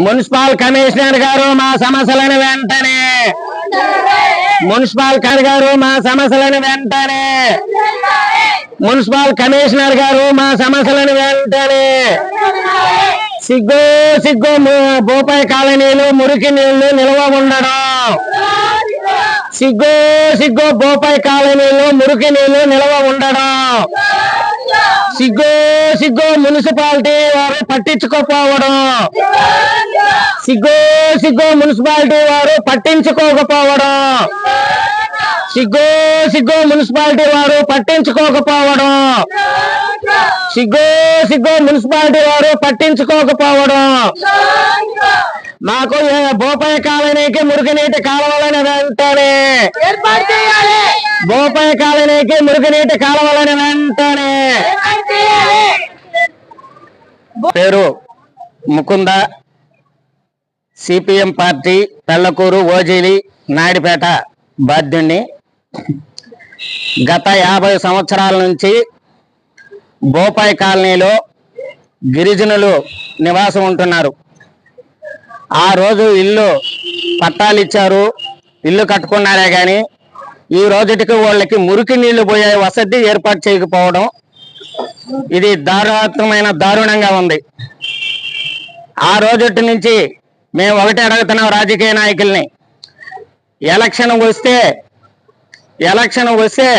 Municipal commissioner గారు మా సమస్యలను వెంటనే. మున్సిపల్ కమిషనర్ గారు మా సమస్యలను వెంటనే. మున్సిపల్ కమిషనర్ గారు మా సమస్యలను వెంటనే. సిగ్గు సిగ్గు ము- కాలనీలు మురికి నీళ్ళు నిల్వ ఉండడం. సిగ్గు సిగ్గు బోపాయి కాలనీలు మురికి నీళ్ళు నిల్వ ఉండడం. సిగ్గు సిగ్గు మున్సిపాలిటీ వారు పట్టించుకోకపోవడం. సిగ్గు సిగ్గు మున్సిపాలిటీ వారు పట్టించుకోకపోవడం. సిగ్గు సిగ్గు మున్సిపాలిటీ వారు పట్టించుకోకపోవడం. సిగ్గు సిగ్గు మున్సిపాలిటీ వారు పట్టించుకోకపోవడం. మాకు బోపాయి కాలనీకి మురుగునీటి కాలువలని వెంటనే బోపాయి కాలనీకి మురుగునీటి కాలువలని వెంటనే ఏర్పాటు చేయాలి పేరు ముకుంద సిపిఎం పార్టీ పెళ్ళకూరు ఓజీలి నాయుడుపేట బాధ్యుణ్ణి. గత యాభై సంవత్సరాల నుంచి బోపాయి కాలనీలో గిరిజనులు నివాసం ఉంటున్నారు. ఆ రోజు ఇల్లు పట్టాలు ఇచ్చారు ఇల్లు కట్టుకున్నారే కానీ ఈ రోజుటికి వాళ్ళకి మురికి నీళ్ళు పోయే వసతి ఏర్పాటు చేయకపోవడం ఇది దారుణమైన దారుణంగా ఉంది. ఆ రోజుటి నుంచి మేము ఒకటి అడుగుతున్నాం రాజకీయ నాయకుల్ని. ఎలక్షన్ వస్తే ఎలక్షన్ వస్తే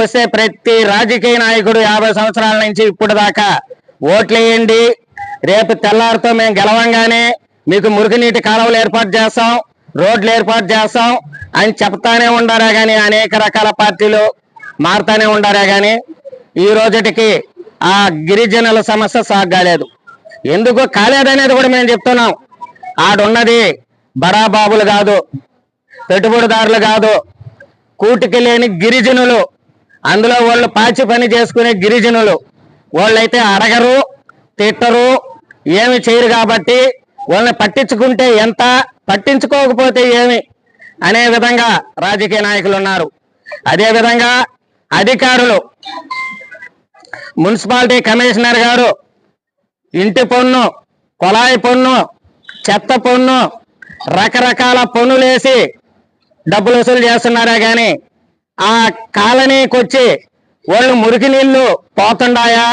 వస్తే ప్రతి రాజకీయ నాయకుడు యాభై సంవత్సరాల నుంచి ఇప్పుడు దాకా ఓట్లేయండి. రేపు తెల్లారితో మేము గెలవంగానే మీకు మురుగునీటి కాలువలు ఏర్పాటు చేస్తాం రోడ్లు ఏర్పాటు చేస్తాం అని చెప్తానే ఉండారా కానీ అనేక రకాల పార్టీలు మారుతానే ఉండారా కానీ ఈ రోజుటికి ఆ గిరిజనుల సమస్య సాగాలేదు ఎందుకు కాలేదనేది కూడా మేము చెప్తున్నాం. ఆడున్నది బరాబాబులు కాదు పెట్టుబడిదారులు కాదు కూటికి లేని గిరిజనులు అందులో వాళ్ళు పాచి పని చేసుకునే గిరిజనులు. వాళ్ళైతే అడగరు తిట్టరు ఏమి చేయరు కాబట్టి వాళ్ళని పట్టించుకుంటే ఎంత పట్టించుకోకపోతే ఏమి అనే విధంగా రాజకీయ నాయకులు ఉన్నారు. అదే విధంగా అధికారులు మున్సిపాలిటీ కమిషనర్ గారు ఇంటి పన్ను కొలాయి పన్ను చెత్త పన్ను రకరకాల పన్నులేసి డబ్బులు వసూలు చేస్తున్నారా కానీ ఆ కాలనీకి వచ్చి వాళ్ళు మురికి నీళ్ళు పోతుండాయా?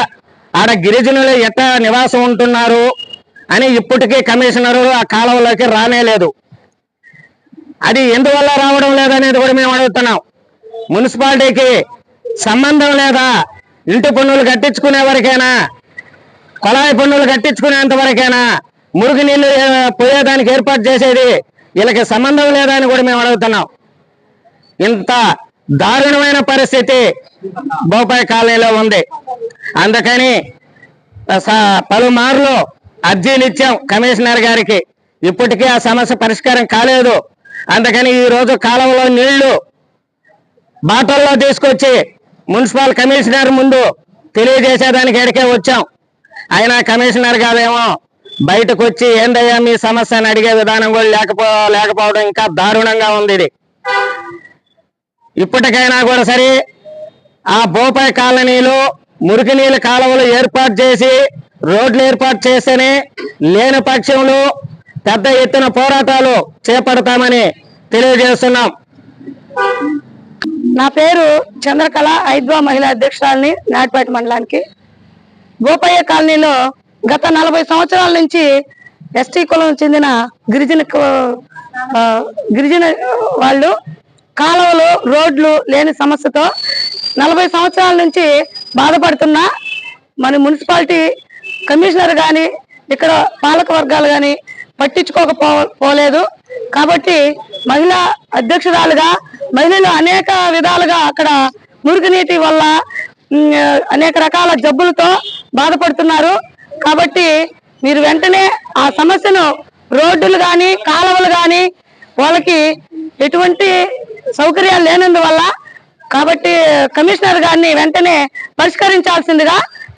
ఆడ గిరిజనులు ఎట్ట నివాసం ఉంటున్నారు? అని ఇప్పటికీ కమిషనరు ఆ కాలంలోకి రానేలేదు అది ఎందువల్ల రావడం లేదనేది కూడా మేము అడుగుతున్నాం. మున్సిపాలిటీకి సంబంధం లేదా? ఇంటి పన్నులు కట్టించుకునే వరకేనా? కొలాయి పన్నులు కట్టించుకునేంత వరకేనా? మురుగు నీళ్ళు పోయేదానికి ఏర్పాటు చేసేది వీళ్ళకి సంబంధం లేదా అని కూడా మేము అడుగుతున్నాం. ఇంత దారుణమైన పరిస్థితి బోపాయి కాలనీలో ఉంది. అందుకని పలుమార్లు అర్జీలు ఇచ్చాం కమిషనర్ గారికి. ఇప్పటికీ ఆ సమస్య పరిష్కారం కాలేదు. అందుకని ఈ రోజు కాలంలో నీళ్ళు బాటల్లో తీసుకొచ్చి మున్సిపల్ కమిషనర్ ముందు తెలియజేసేదానికి ఎడికే వచ్చాం. అయినా కమిషనర్ గారేమో బయటకు వచ్చి ఏందయ్యా మీ సమస్య అని అడిగే విధానం కూడా లేకపో లేకపోవడం ఇంకా దారుణంగా ఉంది ఇది. ఇప్పటికైనా కూడా సరే ఆ బోపాయ్ కాలనీలో మురికి నీళ్ళ కాలువలు ఏర్పాటు చేసి రోడ్లు ఏర్పాటు చేస్తేనే లేని పక్షంలో పెద్ద ఎత్తున పోరాటాలు చేపడతామని తెలియజేస్తున్నాం. నా పేరు చంద్రకళ ఐద్వా మహిళా అధ్యక్షురాలని నాటిపేట మండలానికి. గోపయ్య కాలనీలో గత నలభై సంవత్సరాల నుంచి ఎస్టీ కులం చెందిన గిరిజన గిరిజన వాళ్ళు కాలువలు రోడ్లు లేని సమస్యతో నలభై సంవత్సరాల నుంచి బాధపడుతున్న మన మున్సిపాలిటీ కమిషనర్ కానీ ఇక్కడ పాలక వర్గాలు కానీ పట్టించుకోకపో పోలేదు. కాబట్టి మహిళా అధ్యక్షురాలుగా మహిళలు అనేక విధాలుగా అక్కడ మురుగునీటి వల్ల అనేక రకాల జబ్బులతో బాధపడుతున్నారు. కాబట్టి మీరు వెంటనే ఆ సమస్యను రోడ్డులు కానీ కాలువలు కానీ వాళ్ళకి ఎటువంటి సౌకర్యాలు లేనందువల్ల కాబట్టి కమిషనర్ గారిని వెంటనే పరిష్కరించాల్సిందిగా